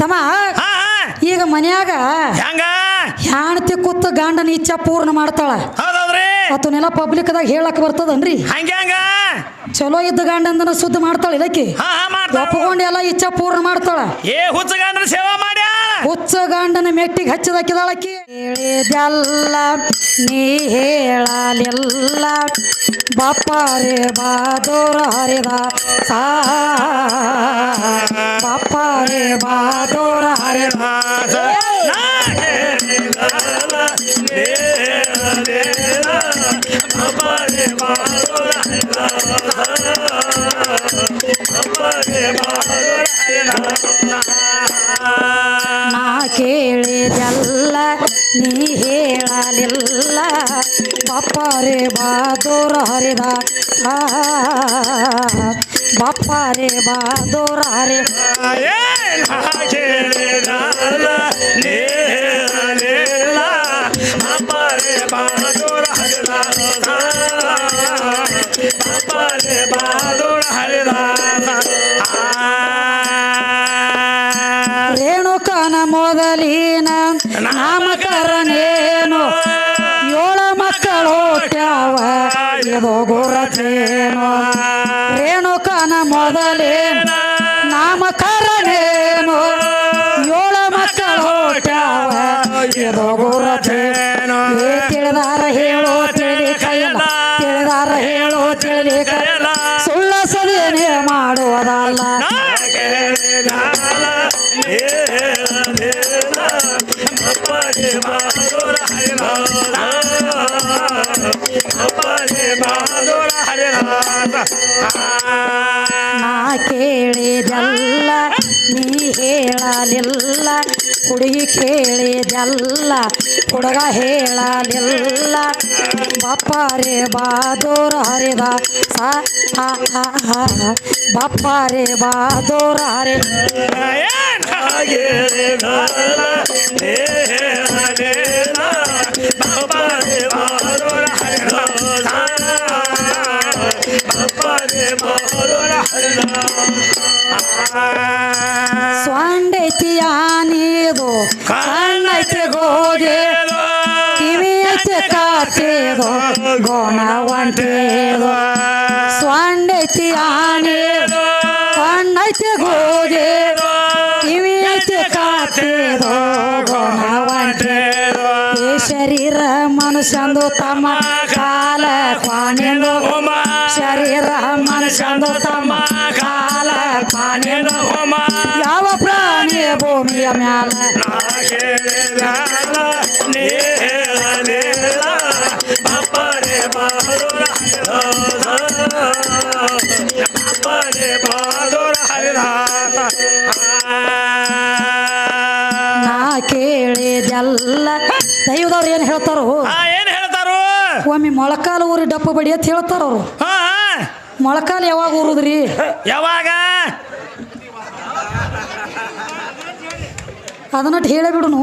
ತಮ್ಮ ಈಗ ಮನ್ಯಾಗ ಹೆಂಗ? ಹೆಣ್ತಿ ಕೂತು ಗಂಡನ ಇಚ್ಛಾ ಪೂರ್ಣ ಮಾಡ್ತಾಳ. ಹೌದೌದ್ರಿ. ಪಬ್ಲಿಕ್ ದಾಗ ಹೇಳಕ್ ಬರ್ತದನ್ರಿ? ಹಂಗೆ ಹಂಗ. ಚಲೋ ಇದ್ದ ಗಂಡಂದನ ಶುದ್ಧ ಮಾಡ್ತಾಳ ಇದಕ್ಕೆ ಒಪ್ಕೊಂಡು ಎಲ್ಲ ಇಚ್ಛಾ ಪೂರ್ಣ ಮಾಡ್ತಾಳ. ಏ ಹುಚ್ಚಗಂಡ್ರ ಸೇವಾ ಮಾಡ್ಯ? ಹುಚ್ಚ ಗಂಡನ ಮೆಟ್ಟಿಗೆ ಹಚ್ಚಿದಾಕಿದಾಳಕಿ ಹೇಳಿದೆಲ್ಲ ನೀ ಹೇಳಲಿಲ್ಲ. ಬಾಪಾರೆ ಬಾದೋರ ಹರಿದ ಸಾ ಬಾಪಾರೆ ಬಾದೋರ ನಾ ಕೇಳಿದೆಲ್ಲ ನೀ ಹೇಳಲಿಲ್ಲ. ಬಾಪಾರೆ ಬಾದೋರ ಹರಿದ ಸಾ ಬಾಪಾರೆ ಬಾದೋರ ಹರಿದ para levar ನಾ ಕೇಳಿದೆಲ್ಲ ನೀ ಹೇಳಲಿಲ್ಲ. ಹುಡುಗಿ ಕೇಳಿದೆಲ್ಲ ಹುಡುಗ ಹೇಳಲಿಲ್ಲ. ಬಪ್ಪಾರೆ ಬಾದೋರ ಹರಿದ ಸಾ ಆ, ಆ, ಆ, ಬಪ್ಪಾರೆ ಬಾದೋರ ಹರಿ ಕಣ್ಣೈತಿ ಗೋಗೆ ಕಿವಿ ಐತಿ ಕಾತೇದು ಗೋಣ ಒಂಟೇದು ಸ್ವಾಂಡೈತಿ ಆನೆ ಕಣ್ಣೈತೆ ಗೋಗೆ ಕಿವಿ ಐತಿ ಕಾತೇದು ಗೋಣ ಒಂಟೇದು ಈ ಶರೀರ ಮನುಷ್ಯಂದು ತಮ್ಮ ಕಾಲ ಕ್ವಾಣಿಂದು ಶರೀರ ಮನುಷ್ಯಂದು ತಮ್ಮ ಕಾಲ ಕ್ವಾಣಿಂದು ಕೇಳಿದೆಲ್ಲ ದೈವದವ್ರು ಏನು ಹೇಳ್ತಾರೋ? ಏನ್ ಹೇಳ್ತಾರು? ಒಮ್ಮೆ ಮೊಳಕಾಲು ಊರಿ ಡಪ್ಪ ಬಡಿ ಅಂತ ಹೇಳ್ತಾರ ಅವರು. ಮೊಳಕಾಲು ಯಾವಾಗ ಊರುದ್ರಿ? ಯಾವಾಗ? ಅದನ್ನ ಹೇಳೇ ಬಿಡುನು.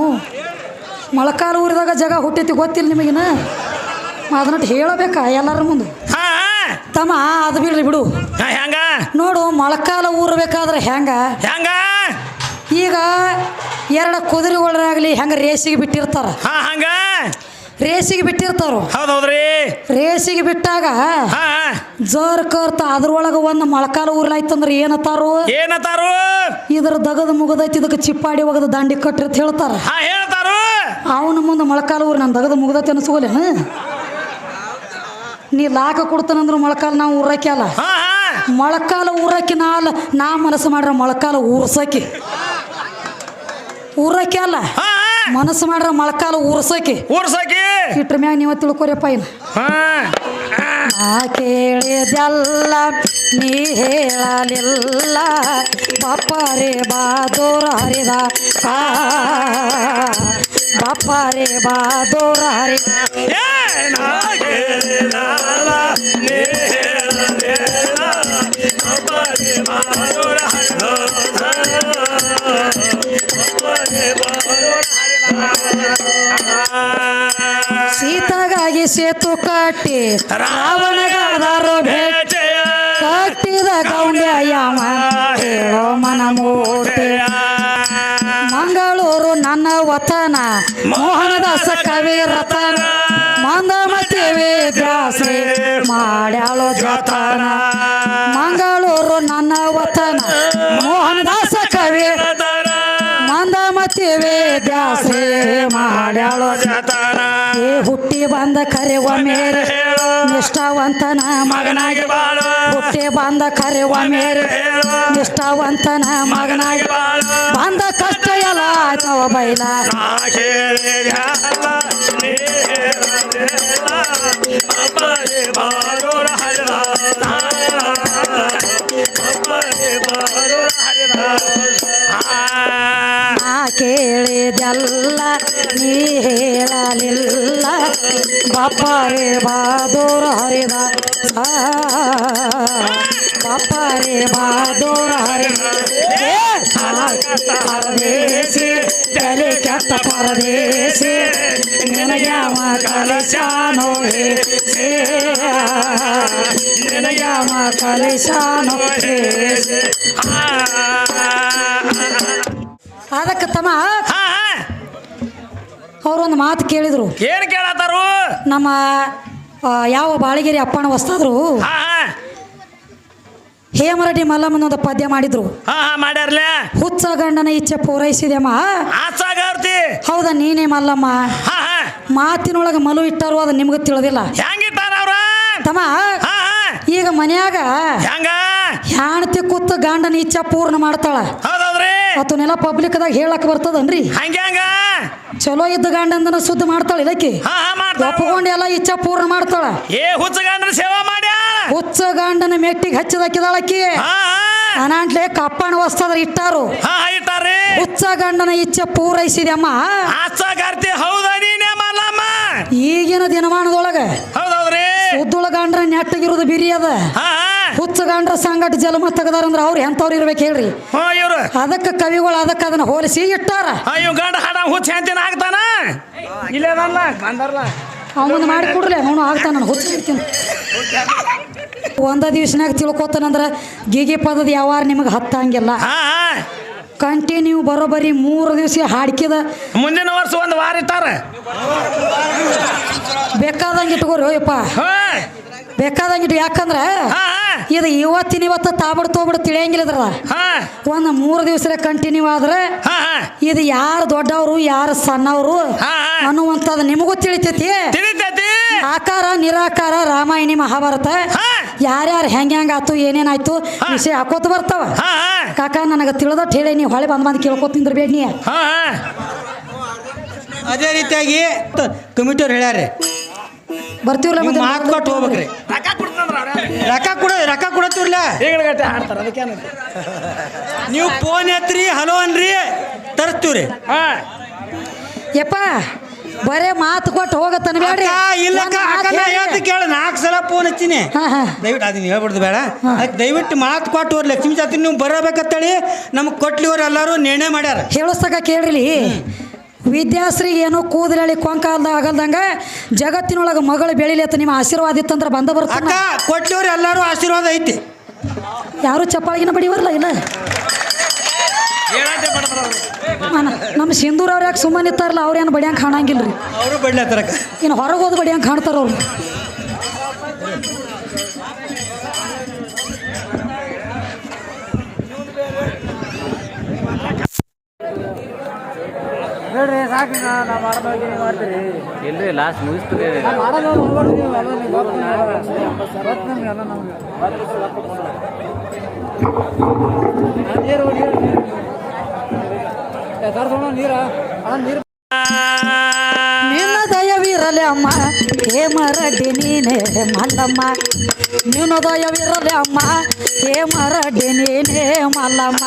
ಮೊಳಕಾಲು ಊರಿದಾಗ ಜಾಗ ಹುಟ್ಟೈತಿ ಗೊತ್ತಿಲ್ಲ ನಿಮಗಿನ? ಅದನ್ನಟ್ಟು ಹೇಳಬೇಕಾ ಎಲ್ಲರ ಮುಂದೆ. ತಮ್ಮ ಅದು ಬಿಡ್ರಿ ಬಿಡು. ಹೆಂಗ? ನೋಡು ಮೊಳಕಾಲ ಊರಬೇಕಾದ್ರೆ ಹೆಂಗ? ಹೆಂಗ? ಈಗ ಎರಡು ಕುದುರೆಗಳಾಗಲಿ ಹೆಂಗ ರೇಸಿಗೆ ಬಿಟ್ಟಿರ್ತಾರ? ಹಂಗ? ರೇಸಿಗೆ ಬಿಟ್ಟಿರ್ತಾರು ಹೌದ್ರಿ. ರೇಸಿಗೆ ಬಿಟ್ಟಾಗ ಹಾ. ಜೋರ್ ಕರ್ತ ಅದ್ರೊಳಗೆ ಒಂದು ಮೊಳಕಾಲ ಊರ್ಲಾಯ್ತಂದ್ರ ಏನತ್ತಾರು ಏನತ್ತಾರು ಇದ್ರ ದಗದ ಮುಗದೈತಿ ಇದಕ್ಕೆ ಚಿಪ್ಪಾಡಿ ಒಗದ ದಾಂಡಿ ಕಟ್ರಿ ಅಂತ ಹೇಳ್ತಾರ. ಹಾ ಹೇಳ್ತಾರು. ಅವನ ಮುಂದೆ ಮೊಳಕಾಲ ಊರು ನನ್ನ ದಗದ ಮುಗದೈತಿ ಅನಿಸ್ಕೋಲೇನ ನೀ ಲಾಕ ಕೊಡ್ತಾನಂದ್ರೆ ಮೊಳಕಾಲ ನಾವು ಊರಕ್ಕೆಲ್ಲ ಹಾ ಹಾ. ಮೊಳಕಾಲ ಊರಕ್ಕೆ ನಾಲ್ ನಾ ಮನಸ್ಸು ಮಾಡ್ರ ಮೊಳಕಾಲ ಊರ್ಸಕ್ಕೆ. ಊರಕ್ಕೆ ಅಲ್ಲ. ಹಾ. ಮನಸ್ಸು ಮಾಡ್ರ ಮಳಕಾಲ ಊರ್ಸಕ್ಕೆ ಊರ್ಸಕಿ. ಇಟ್ರ ಮ್ಯಾಗ ನೀವ ತಿಳ್ಕೊರಿಯಪ್ಪ ಇಲ್ಲ ಹಾ. ನಾ ಕೇಳಿದೆಲ್ಲ ನೀ ಹೇಳಲಿಲ್ಲ. ಬಾಪಾರೆ ಬಾದೋರ ಹರಿದ ಆ, ಬಾಪಾರೆ ಬಾದೋರ ಹರಿದ ಸೀತಾಗಾಗಿ ಸೇತು ಕಟ್ಟಿ ರಾವಣಗಾದರು ಭೇಟಿ ಕಟ್ಟಿದ ಗೌಂಡ್ಯ ಯಾಮ ಮನ ಮೂರ್ತಿ ವತನ, ಮೋಹನದಾಸ ಕವಿ ರತನ, ಮಂದಮತಿ ವೇದ್ಯಾಶ್ರೀ, ಮಾಡ್ಯಾಳೋ ಜತನ ಹುಟ್ಟಿ ಬಂದ ಕರೆವ ಮೇರೆ. ನಿಷ್ಠಾವಂತನ ಮಗನಾಗಿ ಬಾಳು. ಹುಟ್ಟಿ ಬಂದ ಕರೆವ ಮೇರೆ. ನಿಷ್ಠಾವಂತನ ಮಗನಾಗಿ ಬಾಳು. ಬಂದ ಕಷ್ಟ ಎಲ್ಲ ಆಯ್ತವ ಬೈಲ ಕೇಳಿದೆಲ್ಲ ನೀ ಹೇಳಿದ್ಯಲ್ಲ, ನೀ ಹೇಳಲಿಲ್ಲ ಬಪ್ಪರೆ ಬಾದೂರ ಹರಿದ ಬಪ್ಪರೆ ಬಾದೂರ ಹರಿದ ಏ, ಪರದೇಶಿ ತಲೆ ಕೆಟ್ಟ ಪರದೇಶಿ ನಿನಗ್ಯಾವ ಕಲಿಸಾನೋ ಹೇಸಿ ನಿನಗ್ಯಾವ ಕಲಿಸಾನೋ ಹೇಸಿ ಅದಕ್ಕೆ ತಮ್ಮ ಹಾ ಒಂದು ಮಾತು ಕೇಳಿದ್ರು. ಏನ್ ಕೇಳತ್ತಾರು? ನಮ್ಮ ಆ, ಯಾವ ಬಾಳಿಗೆರೆ ಅಪ್ಪನ ಹೊಸ್ತಾದ್ರು ಹಾ ಹಾ. ಹೇಮರೆಡ್ಡಿ ಮಲ್ಲಮ್ಮನೊಂದು ಪದ್ಯ ಮಾಡಿದ್ರು. ಹಾ ಹಾ ಮಾಡ್ಯಾರ್ಲೆ? ಹುಚ್ಚ ಗಂಡನ ಇಚ್ಛೆ ಪೂರೈಸಿದೆಮ್ಮ ಹೌದಾ ನೀನೇ ಮಲ್ಲಮ್ಮ? ಹಾ ಹಾ. ಮಾತಿನೊಳಗೆ ಮಲು ಇಟ್ಟಾರು ಅದು ನಿಮ್ಗೆ ತಿಳಿದಿಲ್ಲ. ಹೆಂಗಿಟ್ಟಾರ ಅವ್ರ? ತಮ್ಮ ಹಾ ಹಾ. ಈಗ ಮನ್ಯಾಗ ಹೆಂಗ? ಹೆಣ್ತಿ ಕೂತು ಗಂಡನ ಇಚ್ಛೆ ಪೂರ್ಣ ಮಾಡ್ತಾಳ. ಹೌದೌದ್ರಿ. ಪಬ್ಲಿಕ್ ಪಬ್ಲಿಕ್ದಾಗ ಹೇಳಕ್ ಬರ್ತದನ್ರಿ. ಹಂಗ್ಯಾಂಗ ಹಂಗ. ಚಲೋ ಇದ್ದ ಗಂಡಂದನ ಶುದ್ಧ ಮಾಡ್ತಾಳ ಇದಕ್ಕೆ ಒಪ್ಕೊಂಡು ಎಲ್ಲ ಇಚ್ಛೆ ಪೂರ್ಣ ಮಾಡ್ತಾಳ. ಏ ಗಂಡನ ಸೇವಾ ಮಾಡ್ಯ? ಹುಚ್ಚ ಗಂಡನ ಮೆಟ್ಟಿಗೆ ಹಚ್ಚಿದಾಕಿದಾಳಕ್ಕಿ? ಹಾ ಹಾ. ಅನಾಂಟ್ಲೆ ಕಪ್ಪಣ ವಸ್ತದ್ರ ಇಟ್ಟಾರು. ಹುಚ್ಚ ಗಂಡನ ಇಚ್ಛೆ ಪೂರೈಸಿದೆ ಅಮ್ಮ. ಹೌದ ಈಗಿನ ದಿನಮಾನದೊಳಗ ಹೌದೌದ್ರಿ ಉದ್ದುಳ ಗಂಡ್ರ ನೆಟ್ಟಗಿರೋದು ಬಿರಿ ಅದ. ಹುಚ್ಚಗಾಂಡ್ರ ಹಾ. ಹುಚ್ಚ ಗಂಡ್ರ ಸಂಗಟ ಜಲಮ ತೆಗದಾರಂದ್ರ ಅವ್ರು ಎಂಥವ್ರು ಇರ್ಬೇಕು ಹೇಳ್ರಿ. ಹಾ ಇವ್ರು. ಅದಕ್ಕೆ ಕವಿಗಳು ಅದಕ್ಕೆ ಅದನ್ನ ಹೋಲಿಸಿ ಇಟ್ಟಾರ. ಹಾ ಇವ್ ಗಂಡ ಹಾಡ ಹುಚ್ಚ ಹೆಂತಿನ ಆಗ್ತಾನ? ಇಲ್ಲೇ ಬಂದ ಬಂದಾರಲ್ಲ ಅವನು ಮಾಡಿ ಕೊಡ್ರಿ ಅವನು ಆಗ್ತಾನ ನಾನು ಹುಚ್ಚ ಇರ್ತೀನಿ. ಒಂದ ದಿವ್ಸನಾಗ ತಿಳ್ಕೊತಾನಂದ್ರ ಗೀಗಿ ಪದದ ಯಾವಾರ ನಿಮಗೆ ಹತ್ತಂಗಿಲ್ಲ. ಹಾ ಹಾ. ಕಂಟಿನ್ಯೂ ಬರೋಬ್ಬರಿ ಮೂರು ದಿವಸ ಹಾಡ್ಕಿದ. ಮುಂದಿನ ವರ್ಷ ಒಂದು ವಾರ ಇಟ್ಟಾರ. ಬೇಕಾದಂಗೆ ಇಟ್ಕೋರಿ ಹೋಯಪ್ಪ. ಹಾ. ಬೇಕಾದಂಗೆ ಇಟ್ಟು ಯಾಕಂದ್ರೆ ಇದು ಇವತ್ತಿನ ಇವತ್ತು ತಾಬಡ್ ತೋಬಡ್ ತಿಳಿಯಂಗಿಲ್ಲ ಇದ್ರ ಹಾ. ಒಂದು ಮೂರು ದಿವಸ ಕಂಟಿನ್ಯೂ ಆದ್ರೆ ಇದು ಯಾರು ದೊಡ್ಡವರು ಯಾರು ಸಣ್ಣವರು ಅನ್ನುವಂಥದ್ದು ನಿಮಗೂ ತಿಳಿತೈತಿ. ಆಕಾರ ನಿರಾಕಾರ ರಾಮಾಯಣಿ ಮಹಾಭಾರತ ಯಾರ್ಯಾರು ಹೆಂಗೆ ಹೆಂಗೆ ಆಯ್ತು ಏನೇನಾಯ್ತು ವಿಷಯ ಹಾಕೋತ ಬರ್ತಾವ. ಹಾ ಹಾ. ಕಾಕ ನನಗೆ ತಿಳಿದಟ್ಟು ಹೇಳಿ ನೀವು ಹೊಳೆ ಬಂದ್ ಬಂದು ಕೇಳ್ಕೊತ ನಿಂದ್ರಬೇಡಿ ನೀ. ಹಾ ಹಾ. ಅದೇ ರೀತಿಯಾಗಿ ಕಮಿಟಿಯವ್ರು ಹೇಳ್ಯಾರ ಬರ್ತೀವಲ್ಲ ನೀವು ಮತ್ತೆ ಮಾತು ಕೊಟ್ಟು ಹೋಗ್ಬೇಕ್ರಿ. ರೊಕ್ಕ ಕೊಡ ರೊಕ್ಕ ಕೊಡತ್ತಿರ್ಲ ನೀವು ಫೋನ್ ಎತ್ರಿ ಹಲೋ ಅನ್ರಿ ತರಿಸ್ತೀವ್ರಿ. ಹಾ. ಯಪ್ಪ ಬರೇ ಮಾತು ಕೊಟ್ಟು ಹೋಗತ್ತನ ಬೇಡ್ರಿ. ಅಕ್ಕ, ಇಲ್ಲ ಒಂದ್ ಅಕ್ಕ, ಮಾತ್ ನಾ ಹೇಳ್ತಿ ಕೇಳ ನಾಲ್ಕು ಸಲ ಫೋನ್ ಹಚ್ಚಿನಿ. ದಯವಿಟ್ಟು ಅದನ್ನ ಹೇಳ್ಬಿಡ್ದು ಬೇಡ. ಅದಕ್ಕೆ ದಯವಿಟ್ಟು ಮಾತು ಕೊಟ್ಟು ಅವ್ರು ಲಕ್ಷ್ಮೀ ಜಾತ್ರೆ ನೀವು ಬರಬೇಕಂತೇಳಿ ನಮ್ಗೆ ಕೊಟ್ಲಿವ್ರು ಎಲ್ಲರೂ ನಿರ್ಣಯ ಮಾಡ್ಯಾರ. ಹೇಳಸ್ತಕ ಕೇಳ್ರಿ. ವಿದ್ಯಾಶ್ರೀಗೆ ಏನೋ ಕೂದಲಳಿ ಕೊಂಕ ಅಲ್ದ ಆಗಲ್ದಂಗ ಜಗತ್ತಿನೊಳಗೆ ಮಗಳು ಬೆಳಿಲಿ ಅಂತ ನಿಮ್ಮ ಆಶೀರ್ವಾದ ಇತ್ತಂದ್ರೆ ಬಂದ ಅಕ್ಕ ಬರ್ತಾನ ಕೊಟ್ಲಿವ್ರು ಎಲ್ಲರೂ ಆಶೀರ್ವಾದ ಐತಿ. ಯಾರು ಚಪ್ಪಾಳಿಗಿನ ಬಡಿವರಲ್ಲ ಇಲ್ಲ? ನಮ್ಮ ಸಿಂಧೂರ್ ಅವ್ರು ಯಾಕೆ ಸುಮ್ಮನೆ ಇತ್ತಾರಲ್ಲ ಅವ್ರು ಏನು ಬಡಿಯಂಗೆ ರೀ ಅವರು ಬಡ್ಲತ್ತಾರಕ್ಕ ಇನ್ನು ಹೊರಗೆ ಹೋದ್ ಬಡಿಯಂಗೆ ಕಾಣ್ತಾರ ಅವ್ರು. ಇಲ್ರಿ ಲಾಸ್ಟ್ ಮುಗಿಸ್ತೀರಿ ನಿನ್ನ ದಯವಿರಲಿ ಅಮ್ಮ ಹೇ ಮರಡಿ ನೀನೇ ಮಲ್ಲಮ್ಮ ನಿನ್ನ ದಯವಿರಲಿ ಅಮ್ಮ ಹೇ ಮರಡಿ ನೀನೇ ಮಲ್ಲಮ್ಮ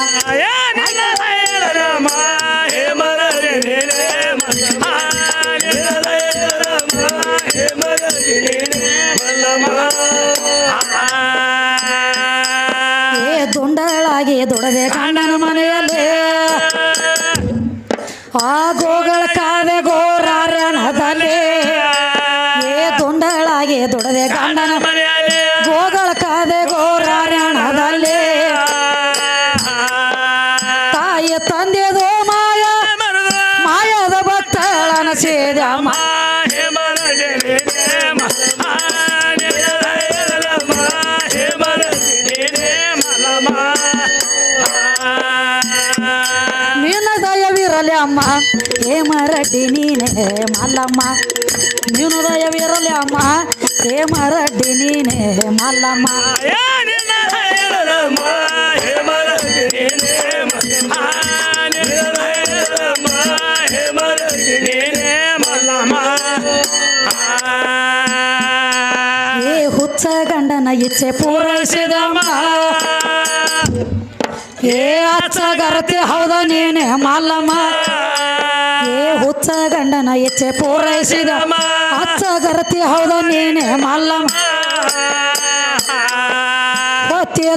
ಮರಡ್ಡಿ ನೀನೇ ಮಲ್ಲಮ್ಮ. ನೀನು ದಯವಿರಲಿ ಅಮ್ಮ. ಹೇ ಮರಡ್ಡಿ ನೀನೇ ಮಲ್ಲಮ್ಮ. ಏ ಹುಚ್ಚ ಗಂಡನ ಇಚ್ಛೆ ಪೂರೈಸಿದಮ್ಮ. ಏ ಅಚ್ಚಗರತಿ ಹೌದ ನೀನೆ ಮಲ್ಲಮ್ಮ. ಗಂಡನ ಹೆಚ್ಚೆ ಪೂರೈಸಿದ. ಅಚ್ಚಗರತಿ ಹೌದ ನೀನೆ ಮಲ್ಲಮ್ಮ.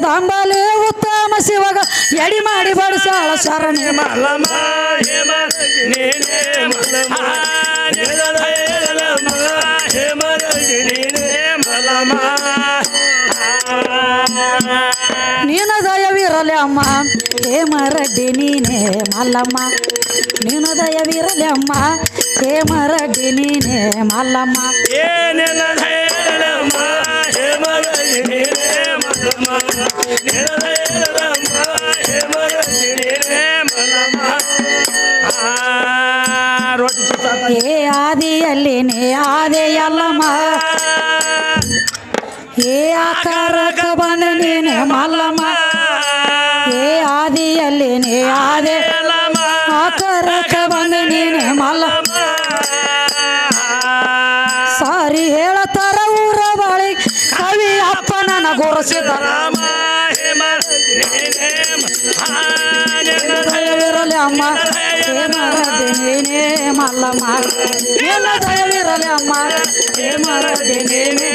ದಾಂಬಲಿ ಉತ್ತಮ ಶಿವಗ ಎಡಿ ಮಾಡಿ ಬಡಿಸಾಳ ಶರಣಿ ಮಲ್ಲಮ್ಮ, ನೀನ ದಯವಿರಲಿ ಅಮ್ಮ. ಹೇ ಮರಡ್ಡಿ ನೀನೇ ಮಲ್ಲಮ್ಮ. ನೀನು ದಯವಿರಲಿ ಅಮ್ಮ ಹೇ ಮರಡಿ ನೀನೇ ಮಲ್ಲಮ್ಮ. ಏ ಆದಿಯಲ್ಲಿ ನೀ ಆದೆ ಅಲ್ಲಮ್ಮ ಏ ಆಕಾರಕ ಬಂದ ನೀನೆ ಮಲ್ಲಮ್ಮ. ಏ ಆದಿಯಲ್ಲಿ ನೀ ಆದೆ ಸಾಕರಕ ನೀನು ಮಲ್ಲ ಸಾರಿ ಹೇಳತಾರ ಊರ ಬಾಳಿ. ಕವಿ ಅಪ್ಪ ನನ್ನ ಗೋರಸಿದ ದಯವಿರಲಿ ಅಮ್ಮ. ಏನಾರದೆ ನೀನೇ ಮಲ್ಲ ದಯವಿರಲಿ ಅಮ್ಮ. ಏನಾರದೆ ನೀನೇ